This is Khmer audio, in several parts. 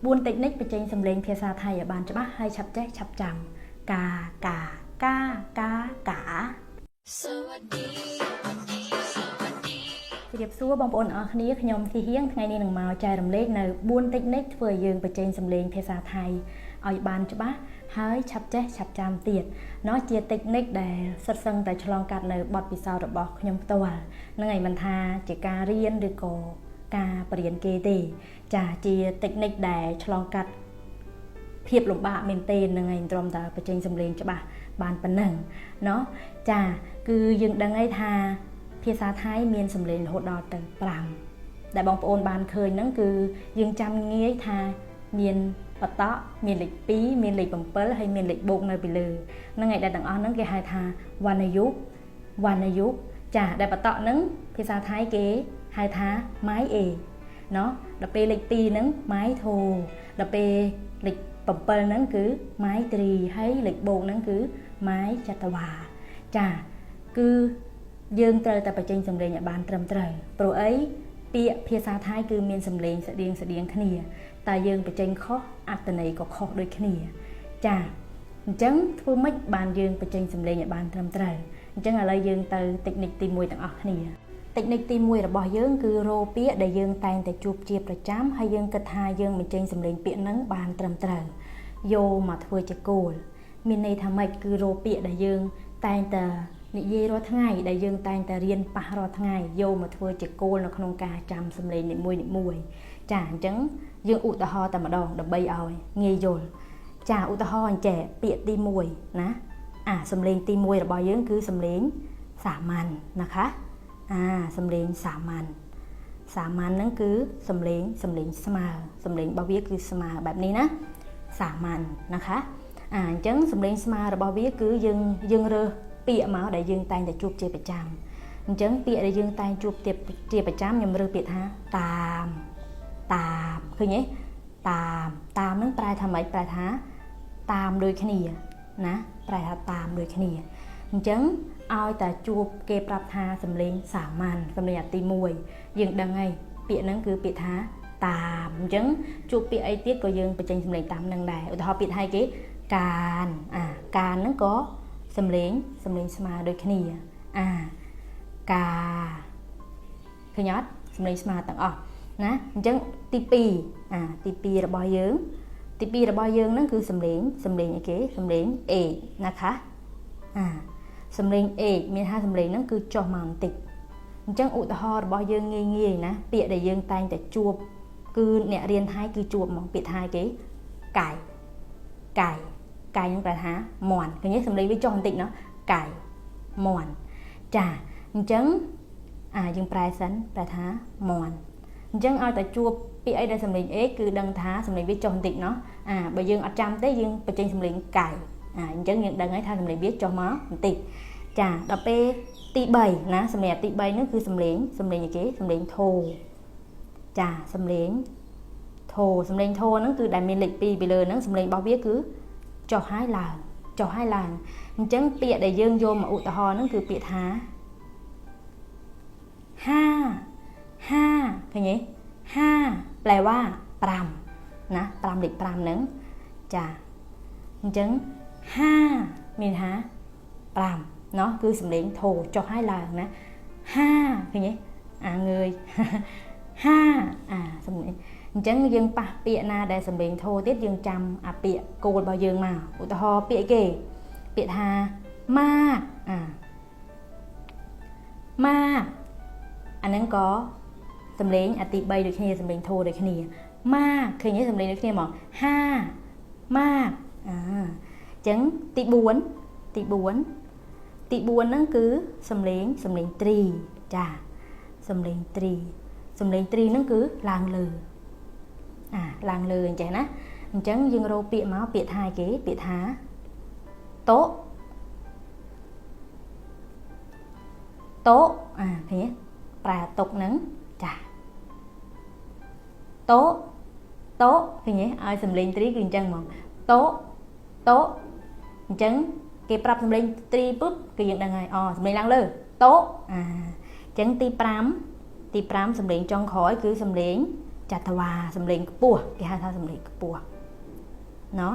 4តិចនិចបញ្ចេញសំឡេងភាសាថៃឲ្យបានច្បាស់ហើយឆាប់ចេះឆាប់ចាំកាកាកាកាកា สวัสดีสวัสดี ជម្រាបសួរបងប្អូនអរគ្នាខ្ញុំធីហៀងថ្ងៃនេះនឹងមកចែករំលែកនៅ4តិចនិចធ្វើឲ្យយើងបញ្ចេញសំឡេងភាសាថៃឲ្យបានច្បាស់ហើយឆាប់ចេះឆាប់ចាំទៀតเนาะជាតិចនិចដែលសិតសឹងតែឆ្លងកាត់នៅបទពិសោធន៍របស់ខ្ញុំផ្ទាល់ហ្នឹងហើយមិនថាជាការរៀនឬក៏ ការបរៀនគេទេ ចាជាតិចនិចដែលឆ្លងកាត់ភាពលំបាកមែនទេហ្នឹងហើយត្រឹមតែបញ្ចេញសំឡេងច្បាស់បានប៉ុណ្ណឹងเนาะចាគឺយើងដឹងហើយថា ភាសាថៃមានសម្លេងរហូតដល់ទៅ5ដែលបងប្អូនបានឃើញហ្នឹងគឺយើងចាំងាយថាមានបតកមានលេខ2មានលេខ7ហើយមានលេខបូកនៅពីលើហ្នឹងឯងដែលទាំងអស់ហ្នឹងគេហៅថាវណ្ណយុគវណ្ណយុគចាដែលបតកហ្នឹងភាសាថៃគេ ហៅថា my a ណោះដល់ពេលលេខ2ហ្នឹង my ធូដល់ពេលលេខ7ហ្នឹងគឺ my 3ហើយលេខបូកហ្នឹងគឺ my ចតវាចាគឺយើងត្រូវតែបញ្ចេញសម្លេងឲ្យបានត្រឹមត្រូវព្រោះអីពាក្យភាសាថៃគឺមានសម្លេងស្តៀងស្តៀងគ្នាតែយើងបញ្ចេញខុសអត្តន័យក៏ខុសដូចគ្នា ចាអញ្ចឹងធ្វើម៉េចបានយើងបញ្ចេញសម្លេងឲ្យបានត្រឹមត្រូវអញ្ចឹងឥឡូវយើងទៅតិចនិកទី1ទាំងអស់គ្នា តិចនិចទី1របស់យើងគឺរោពាក្យដែលយើងតែងតែជួបជាប្រចាំហើយយើងគិតថាយើងបញ្ចេញសម្លេងពាក្យហ្នឹងបានត្រឹមត្រូវយកមកធ្វើជាគោលមានន័យថាម៉េចគឺរោពាក្យដែលយើងតែងតែនិយាយរាល់ថ្ងៃដែលយើងតែងតែរៀនប៉ះរាល់ថ្ងៃយកមកធ្វើជាគោលនៅក្នុងការចាំសម្លេងនីមួយនីមួយចាអញ្ចឹងយើងឧទាហរណ៍តែម្ដងដើម្បីឲ្យងាយយល់ចាឧទាហរណ៍អញ្ចេះពាក្យទី1ណាអាសម្លេងទី1របស់យើងគឺសម្លេងសាមញ្ញนะคะ អាសម្លេងសាមញ្ញសាមញ្ញហ្នឹងគឺសម្លេងសម្លេងស្មើសម្លេងរបស់វាគឺស្មើបែបនេះណាសាមញ្ញนะคะអាអញ្ចឹងសម្លេងស្មើរបស់វាគឺយើងយើងរើសពាក្យមកដែលយើងតែងតែជួបជាប្រចាំអញ្ចឹងពាក្យដែលយើងតែងជួបជាប្រចាំខ្ញុំរើសពាក្យថាតាមតាមឃើញទេតាមតាមនឹងប្រែថាម៉េចប្រែថាតាមដូចគ្នាណាប្រែថាតាមដូចគ្នាអញ្ចឹង ឲ្យតែជួបគេប្រាប់ថាសំលេងសាមញ្ញសំលេងអាទី1យើងដឹងហើយពាក្យហ្នឹងគឺពាក្យថាតាមអញ្ចឹងជួបពាក្យអីទៀតក៏យើងបញ្ចេញសំលេងតាមនឹងដែរឧទាហរណ៍ពាក្យថៃគេកានអាកានហ្នឹងក៏សំលេងសំលេងស្មើដូចគ្នាអាកាឃើញអត់សំលេងស្មើទាំងអស់ណាអញ្ចឹងទី2អាទី2របស់យើងទី2របស់យើងហ្នឹងគឺសំលេងសំលេងអីគេសំលេង A นะคะអា សំលេង A មានថាសំលេងហ្នឹងគឺចុះមកបន្តិចអញ្ចឹងឧទាហរណ៍របស់យើងងាយងាយណាពាក្យដែលយើងតែងតែជួបគឺអ្នករៀនថៃគឺជួបហ្មងពាក្យថៃគេកាយកាយកាយនឹងប្រែថាមន់ឃើញទេសំឡេងវាចុះបន្តិចណោះកាយមន់ចាអញ្ចឹងអាយើងប្រែសិនប្រែថាមន់អញ្ចឹងឲ្យតែជួបពាក្យអីដែលសំឡេង A គឺដឹងថាសំឡេងវាចុះបន្តិចណោះអាបើយើងអត់ចាំទេយើងបញ្ចេញសំឡេងកាយ អាអញ្ចឹងយើងដឹងហើយថាសម្លេងវាចុះមកបន្តិចចាដល់ពេលទី3ណាសម្លេងទី3នោះគឺសម្លេងសម្លេងអីគេសម្លេងធូចាសម្លេងធូសម្លេងធូហ្នឹងគឺដែលមានលេខ2ពីលើហ្នឹងសម្លេងរបស់វាគឺចុះហើយឡើងចុះហើយឡើងអញ្ចឹងពាក្យដែលយើងយកមកឧទាហរណ៍ហ្នឹងគឺពាក្យថា5 5ឃើញទេ5ប្រែថា5ណា5លេខ5ហ្នឹងចាអញ្ចឹង 5មានថា5เนาะគឺសំលេងធោចុះហើយឡើងណា5ឃើញទេអាងើយ5អាសំលេងអញ្ចឹងយើងប៉ះពាក្យណាដែលសំលេងធោទៀតយើងចាំអាពាក្យគោលរបស់យើងមកឧទាហរណ៍ពាក្យគេពាក្យថាម៉ាកអាម៉ាកអាហ្នឹងក៏សំលេងអាទី3ដូចគ្នាសំលេងធោដូចគ្នាម៉ាកឃើញទេសំលេងដូចគ្នាមកហាម៉ាកអាអញ្ ចឹងទី4ទី4ទី4ហ្នឹងគឺសំលេងសំលេងត្រីចាសំលេងត្រីសំលេងត្រីហ្នឹងគឺឡើងលើអាឡើងលើអញ្ចឹងណាអញ្ចឹងយើងរកពាក្យមកពាក្យថាគេពាក្យថាតោតោអាឃើញទេប្រែតុកហ្នឹងចាតោតោឃើញទេឲ្យសំលេងត្រីគឺអញ្ចឹងហ្មងតោតោ អញ្ចឹងគេប្រាប់សំលេងត្រីពុបគឺយើងដឹងហើយអូសំលេងឡើងលើតោអាអញ្ចឹងទី5ទី5សំលេងចុងក្រោយគឺសំលេង ចតវាសំឡេងខ្ពស់គេហៅថាសំឡេងខ្ពស់เนาะ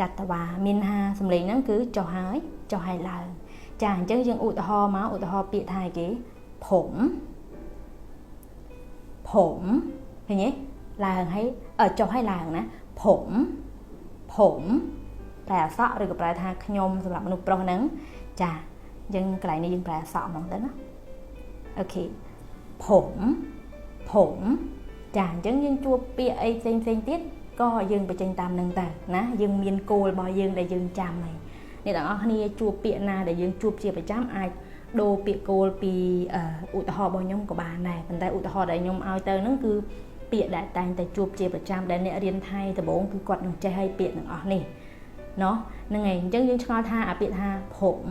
ចតវាមានថាសំឡេងហ្នឹងគឺចុះហើយចុះហើយឡើងចាអញ្ចឹងយើងឧទាហរណ៍មកឧទាហរណ៍ពាក្យថាគេผมผมឃើញទេឡើងហើយអឺចុះហើយឡើងណាผมผม ប្រែអក្សរឬក៏ប្រែថាខ្ញុំសម្រាប់មនុស្សប្រុសហ្នឹងចាយើងកន្លែងនេះយើងប្រែអក្សរហ្មងទៅណាអូខេผมผมចាអញ្ចឹងយើងជួបពាក្យអីផ្សេងផ្សេងៗទៀតក៏យើងបញ្ចេញតាមនឹងទៅណាយើងមានគោលរបស់យើងដែលយើងចាំហើយអ្នកទាំងអស់គ្នាជួបពាក្យណាដែលយើងជួបជាប្រចាំអាចដូរពាក្យគោលពីអឺឧទាហរណ៍របស់ខ្ញុំក៏បានដែរប៉ុន្តែឧទាហរណ៍ដែលខ្ញុំឲ្យទៅហ្នឹងគឺពាក្យដែលតែងតែជួបជាប្រចាំដែលអ្នករៀនថៃដំបូងគឺគាត់នឹងចេះឲ្យពាក្យទាំងអស់នេះ เนาะហ្នឹងហើយអញ្ចឹងយើងឆ្ងល់ថាអាពាក្យថាผม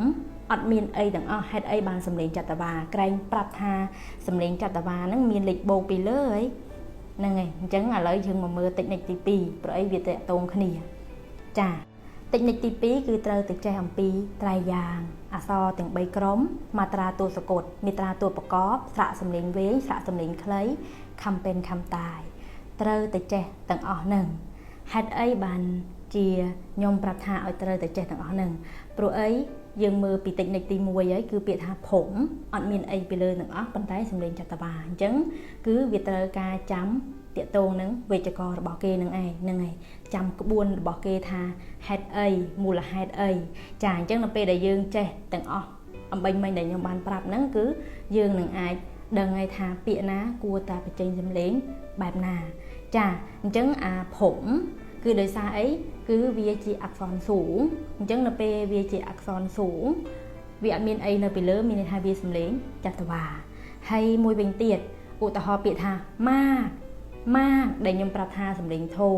អត់មានអីទាំងអស់ហេតុអីបានសំលេងចតវាក្រែងប្រាប់ថាសំលេងចតវាហ្នឹងមានលេខបូកពីលើហើយហ្នឹងហើយអញ្ចឹងឥឡូវយើងមកមើលតិចនិចទី2ព្រោះអីវាតកតងគ្នាចាតិចនិចទី2គឺត្រូវទៅចេះអំពីត្រៃយ៉ាងអក្សរទាំង3ក្រុមមាត្រាតួសកតមាត្រាតួប្រកបស្រៈសំលេងវែងស្រៈសំលេងខ្លីខំពេនខំតាយត្រូវទៅចេះទាំងអស់ហ្នឹងហេតុអីបាន ជាខ្ញុំប្រាប់ថាឲ្យត្រូវទៅចេះទាំងអស់ហ្នឹងព្រោះអីយើងមើលពីតិចនិចទី1ហើយគឺពាក្យថាភងអត់មានអីពីលើទាំងអស់ប៉ុន្តែសំលេងចតវាអញ្ចឹងគឺវាត្រូវការចាំតាកតងនឹងវេយ្យាករណ៍របស់គេនឹងឯងហ្នឹងឯងចាំក្បួនរបស់គេថាហេតុអីមូលហេតុអីចាអញ្ចឹងនៅពេលដែលយើងចេះទាំងអស់អំបញ្ញមិញដែលខ្ញុំបានប្រាប់ហ្នឹងគឺយើងនឹងអាចដឹងហើយថាពាក្យណាគួរតែបញ្ចេញសំឡេងបែបណាចាអញ្ចឹងអាភំ គឺដោយសារអីគឺវាជាអក្សរสูងអញ្ចឹងនៅពេលវាជាអក្សរสูងវាអត់មានអីនៅពីលើមានន័យថាវាសំលេងចតវាហើយមួយវិញទៀតឧទាហរណ៍ពាក្យថាម៉ាម៉ាដែលខ្ញុំប្រាប់ថាសំលេងធូ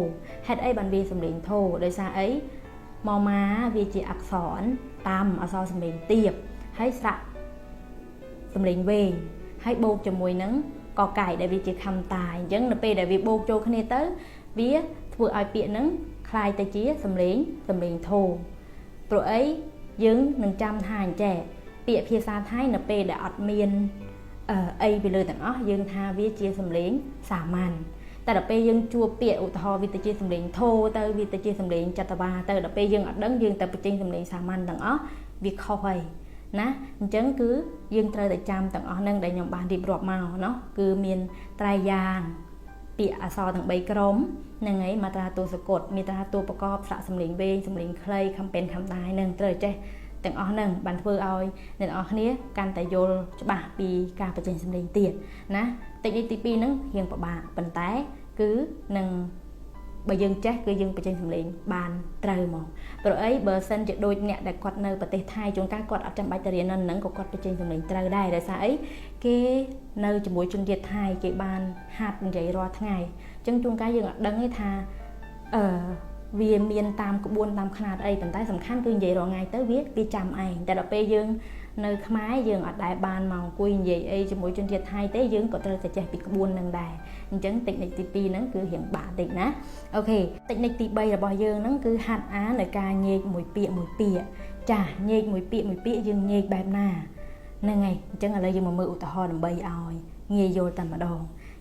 ហេតុអីបានវាសំលេងធូដោយសារអីម៉ម៉ាវាជាអក្សរតាមអក្សរសំលេងទាបហើយស្រៈសំលេងវែងហើយបូកជាមួយនឹងកកាយដែលវាជាខំតាអញ្ចឹងនៅពេលដែលវាបូកចូលគ្នាទៅវា ធ្វើឲ្យពាក្យហ្នឹងคล้ายទៅជាសំឡេងសំឡេងធោព្រោះអីយើងនឹងចាំថាអញ្ចេះពាក្យភាសាថៃនៅពេលដែលអត់មានអីពីលើទាំងអស់យើងថាវាជាសំឡេងសាមញ្ញតែដល់ពេលយើងជួបពាក្យឧទាហរណ៍វាទៅជាសំឡេងធោទៅវាទៅជាសំឡេងចតវាទៅដល់ពេលយើងអត់ដឹងយើងទៅបញ្ចេញសំឡេងសាមញ្ញទាំងអស់វាខុសហើយណាអញ្ចឹងគឺយើងត្រូវតែចាំទាំងអស់នឹងដែលខ្ញុំបានរៀបរាប់មកเนาะគឺមានត្រៃយ៉ាង ពាក្យអក្សរទាំង3ក្រុមហ្នឹងហើយមាត្រាតួសកតមាត្រាតួប្រកបស្រៈសំឡេងវែងសំឡេងខ្លីខំពេនខំដាយនឹងត្រូវចេះទាំងអស់ហ្នឹងបានធ្វើឲ្យអ្នកនរគ្នាកាន់តែយល់ច្បាស់ពីការបញ្ចេញសំឡេងទៀតណាតិចនេះទី2ហ្នឹងរៀងពិបាកប៉ុន្តែគឺនឹង បើយើងចេះគឺយើងបញ្ចេញសំឡេងបានត្រូវមកព្រោះអីបើសិនជាដូចអ្នកដែលគាត់នៅប្រទេសថៃជួនកាលគាត់អត់ចាំបាច់ទៅរៀននៅនឹងក៏គាត់បញ្ចេញសំឡេងត្រូវដែរដោយសារអីគេនៅជាមួយជនជាតិថៃគេបានហាត់និយាយរាល់ថ្ងៃអញ្ចឹងជួនកាលយើងអត់ដឹងទេថាអឺវាមានតាមក្បួនតាមខ្នាតអីប៉ុន្តែសំខាន់គឺនិយាយរាល់ថ្ងៃទៅវាវាចាំឯងតែដល់ពេលយើងនៅខ្មែរយើងអត់ដែលបានមកអង្គុយនិយាយអីជាមួយជនជាតិថៃទេយើងក៏ត្រូវតែចេះពីក្បួននឹងដែរ អញ្ចឹងតិចនិចទី2ហ្នឹងគឺរៀងបាក់តិចណាអូខេតិចនិចទី3របស់យើងហ្នឹងគឺហាត់អាននៅការញែកមួយពាក្យមួយពាក្យចាញែកមួយពាក្យមួយពាក្យយើងញែកបែបណាហ្នឹងហើយអញ្ចឹងឥឡូវយើងមកមើលឧទាហរណ៍ដើម្បីឲ្យងាយយល់តែម្ដង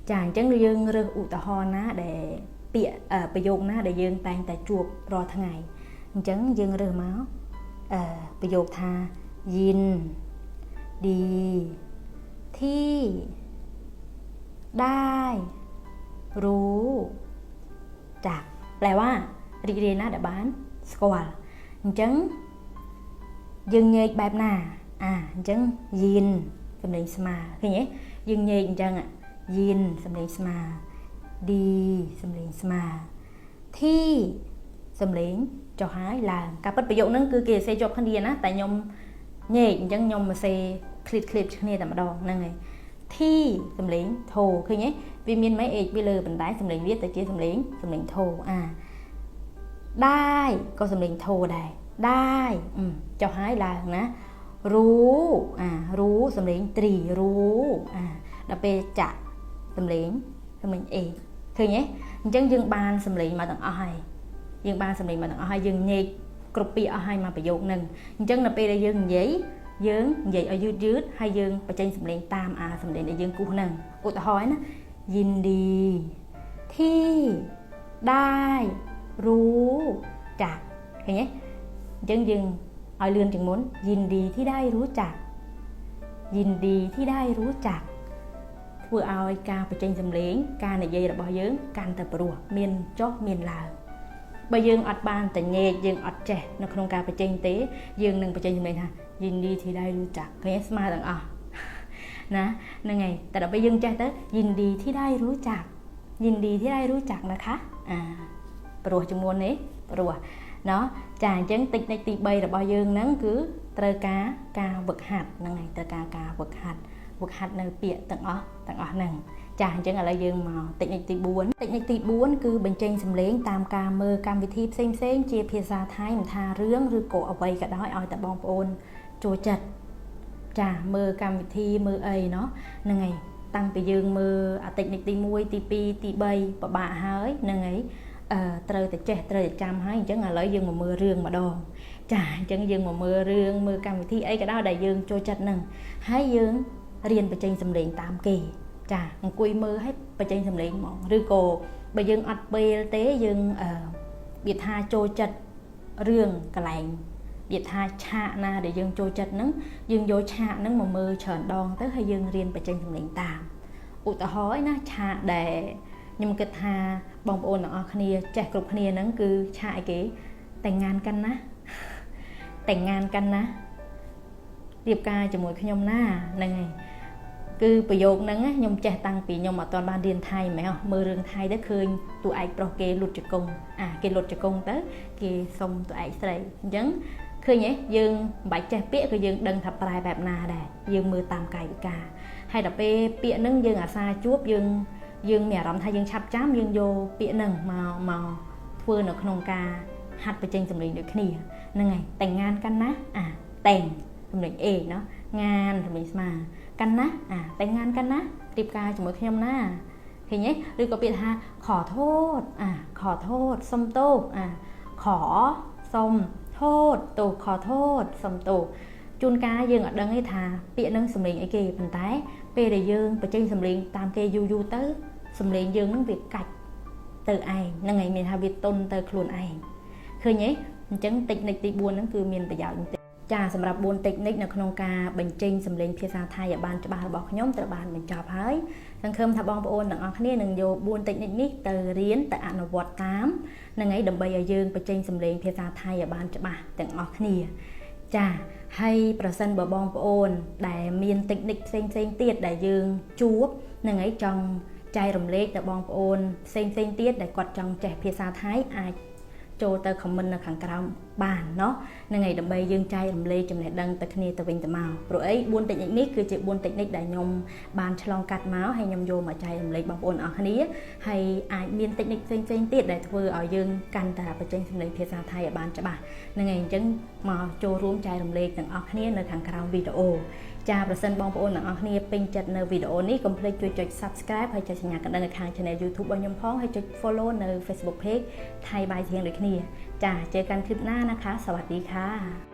ចាអញ្ចឹងយើងរើសឧទាហរណ៍ណាដែលពាក្យប្រយោគណាដែលយើងតែងតែជួបរាល់ថ្ងៃអញ្ចឹងយើងរើសមកអឺប្រយោគថាយិនឌីធីได้ รู้จักแปลว่าរីករាយណាស់ដែលបានស្គាល់អញ្ចឹងយើងញែកបែបណាអាអញ្ចឹងយិនសំឡេងស្មើឃើញទេយើងញែកអញ្ចឹងយិនសំឡេងស្មើឌីសំឡេងស្មើធីសំឡេងចុះហើយឡើងការពិតប្រយោគហ្នឹងគឺគេសេជាប់គ្នាណាតែខ្ញុំញែកអញ្ចឹងខ្ញុំមកសេ clip clip គ្នាតែម្ដងហ្នឹងហើយ ធីសំឡេងធោឃើញទេវាមានmấy h វាលើបណ្ដាយសំឡេងវាទៅជាសំឡេងសំឡេងធោអាได้ក៏សំឡេងធោដែរได้ចុះហើយឡើងណាรู้អាรู้សំឡេងត្រីรู้អាដល់ពេលចាក់សំឡេងសំឡេងអេឃើញទេអញ្ចឹងយើងបានសំឡេងមកទាំងអស់ហើយយើងបានសំឡេងមកទាំងអស់ហើយយើងញែកគ្រប់ពាក្យអស់ហើយមកប្រយោគហ្នឹងអញ្ចឹងនៅពេលដែលយើងនិយាយ យើងនិយាយឲ្យយឺតយឺតហើយយើងបញ្ចេញសម្លេងតាមអាសម្លេងដែលយើងគូសហ្នឹងឧទាហរណ៍ណាยินดี ที่ได้ รู้จักឃើញទេយើងយើងឲ្យលឿនជាងមុនยินดีที่ได้รู้จักยินดีที่ได้รู้จักធ្វើឲ្យការបញ្ចេញសម្លេង ការនិយាយរបស់យើងកាន់តែព្រោះមានចុះមានឡើងបើយើងអត់បានតញេកយើងអត់ចេះនៅក្នុងការបញ្ចេញទេ យើងនឹងបញ្ចេញសម្លេងថា ยินดีที่ได้รู้จักเกรสมาต่างอ่ะนะนั่นไง แต่เราไปยึงใจเตอยินดีที่ได้รู้จัก ยินดีที่ได้รู้จักนะคะอ่าព្រោះជំនួននេះព្រោះណោះចាអញ្ចឹងតិចនិចទី3របស់យើងហ្នឹងគឺត្រូវការការវឹកហាត់ហ្នឹងហើយត្រូវការការវឹកហាត់វឹកហាត់នៅពាក្យទាំងអស់ទាំងអស់ហ្នឹងចាអញ្ចឹងឥឡូវយើងមកតិចនិចទី4តិចនិចទី4គឺបញ្ចេញសំឡេងតាមការមើលកម្មវិធីផ្សេងផ្សេងជាភាសាថៃមិនថារឿងឬក៏អ្វីក៏ដោយឲ្យតែបងប្អូន ចូលចិត្តចាមើលកម្មវិធីមើលអីเนาะហ្នឹងហើយតាំងពីយើងមើលអាតិចនិចទី1ទី2ទី3ពិបាកហើយហ្នឹងហើយអឺត្រូវតែចេះត្រូវតែចាំហើយអញ្ចឹងឥឡូវយើងមកមើលរឿងម្ដងចាអញ្ចឹងយើងមកមើលរឿងមើលកម្មវិធីអីក៏ដោយដែលយើងចូលចិត្តហ្នឹងហើយយើងរៀនបញ្ចេញសម្លេងតាមគេ ចាអង្គុយមើលឲ្យបញ្ចេញសម្លេងហ្មងឬក៏បើយើងអត់ពេលទេយើងអឺវាថាចូលចិត្តរឿងកន្លែង វាថាឆាកណាដែលយើងចូលចិត្តហ្នឹងយើងយកឆាកហ្នឹងមកមើលច្រើនដងទៅហើយយើងរៀនបញ្ចេញសម្លេងតាមឧទាហរណ៍ឯណាឆាកដែលខ្ញុំគិតថាបងប្អូនទាំងអស់គ្នាចេះគ្រប់គ្នាហ្នឹងគឺឆាកអីគេតែងងานกันណាតែងงานกันណារៀបការជាមួយខ្ញុំណាហ្នឹងហើយ គឺប្រយោគហ្នឹងណាខ្ញុំចេះតាំងពីខ្ញុំអត់ទាន់បានរៀនថៃមែនមើលរឿងថៃទៅឃើញតួឯកប្រុសគេលុតជង្គង់អាគេលុតជង្គង់ទៅគេសុំតួឯកស្រីអញ្ចឹង ឃើញទេយើងមិនបាច់ចេះពាក្យក៏យើងដឹងថាប្រែបែបណាដែរយើងមើលតាមកាយវិការហើយដល់ពេលពាក្យហ្នឹងយើងអាសាជួបយើងយើងមានអារម្មណ៍ថាយើងឆាប់ចាំយើងយកពាក្យហ្នឹងមកមកធ្វើនៅក្នុងការហាត់បញ្ចេញសម្លេងដូចគ្នាហ្នឹងហើយតែងงานกันណាអាតែងសម្លេង A เนาะงานសម្លេងស្មើ កាន់ណាអាតែងงานកាន់ណារៀបការជាមួយខ្ញុំណាឃើញទេឬក៏ពាក្យថាខโทษអាខโทษសុំទោសអាខសុំ ធោតទោសខអធោតសំទោសជួនកាលយើងអត់ដឹងទេថាពាក្យនឹងសំលេងអីគេប៉ុន្តែ ពេលដែលយើងបញ្ចេញសំលេងតាមគេយូរយូរទៅសំលេងយើងនឹងវាកាច់ទៅឯងហ្នឹងហើយមានថាវាតុនទៅខ្លួនឯងឃើញទេអញ្ចឹងតិចនិចទី4ហ្នឹងគឺមានប្រយោជន៍ ចចាសម្រាប់4 technique នៅក្នុងការបញ្ចេញសម្លេងភាសាថៃឲ្យបានច្បាស់របស់ខ្ញុំត្រូវបានបញ្ចប់ហើយសង្ឃឹមថាបងប្អូនទាំងអស់គ្នានឹងយក4 technique នេះទៅរៀនទៅអនុវត្តតាមនឹងឯងដើម្បីឲ្យយើងបញ្ចេញសម្លេងភាសាថៃឲ្យបានច្បាស់ទាំងអស់គ្នាចាហើយប្រសិនបើបងប្អូន ដែលមាន technique ផ្សេងផ្សេងៗទៀតដែលយើងជួបនឹងឯងចង់ចែករំលែកដល់បងប្អូនផ្សេងផ្សេងៗទៀតដែលគាត់ចង់ចេះភាសាថៃអាច ចូលទៅ comment នៅខាងក្រោមបានเนาะហ្នឹងហើយដើម្បីយើងចែករំលែកចំណេះដឹងទៅគ្នាទៅវិញទៅមកព្រោះអី4 technique នេះគឺជា4 technique ដែលខ្ញុំបានឆ្លងកាត់មកហើយខ្ញុំយកមកចែករំលែកបងប្អូនអរគ្នាហើយអាចមាន technique ផ្សេងផ្សេងៗទៀតដែលធ្វើឲ្យយើងកាន់តែបញ្ចេញសម្លេងភាសាថៃឲ្យបានច្បាស់ហ្នឹងហើយអញ្ចឹងមកចូលរួមចែករំលែកទាំងអស់គ្នានៅខាងក្រោមវីដេអូ ចាប្រសិនបងប្អូនទាំងអស់គ្នាពេញចិត្តនៅវីដេអូនេះកុំភ្លេចជួយចុច Subscribe ហើយចុចសញ្ញាកណ្ដឹងនៅខាង Channel YouTube របស់ខ្ញុំផងហើយចុច Follow នៅ Facebook Page ថៃបាយធៀងដូចគ្នា ចាเจอกันคลิปหน้านะคะ สวัสดีค่ะ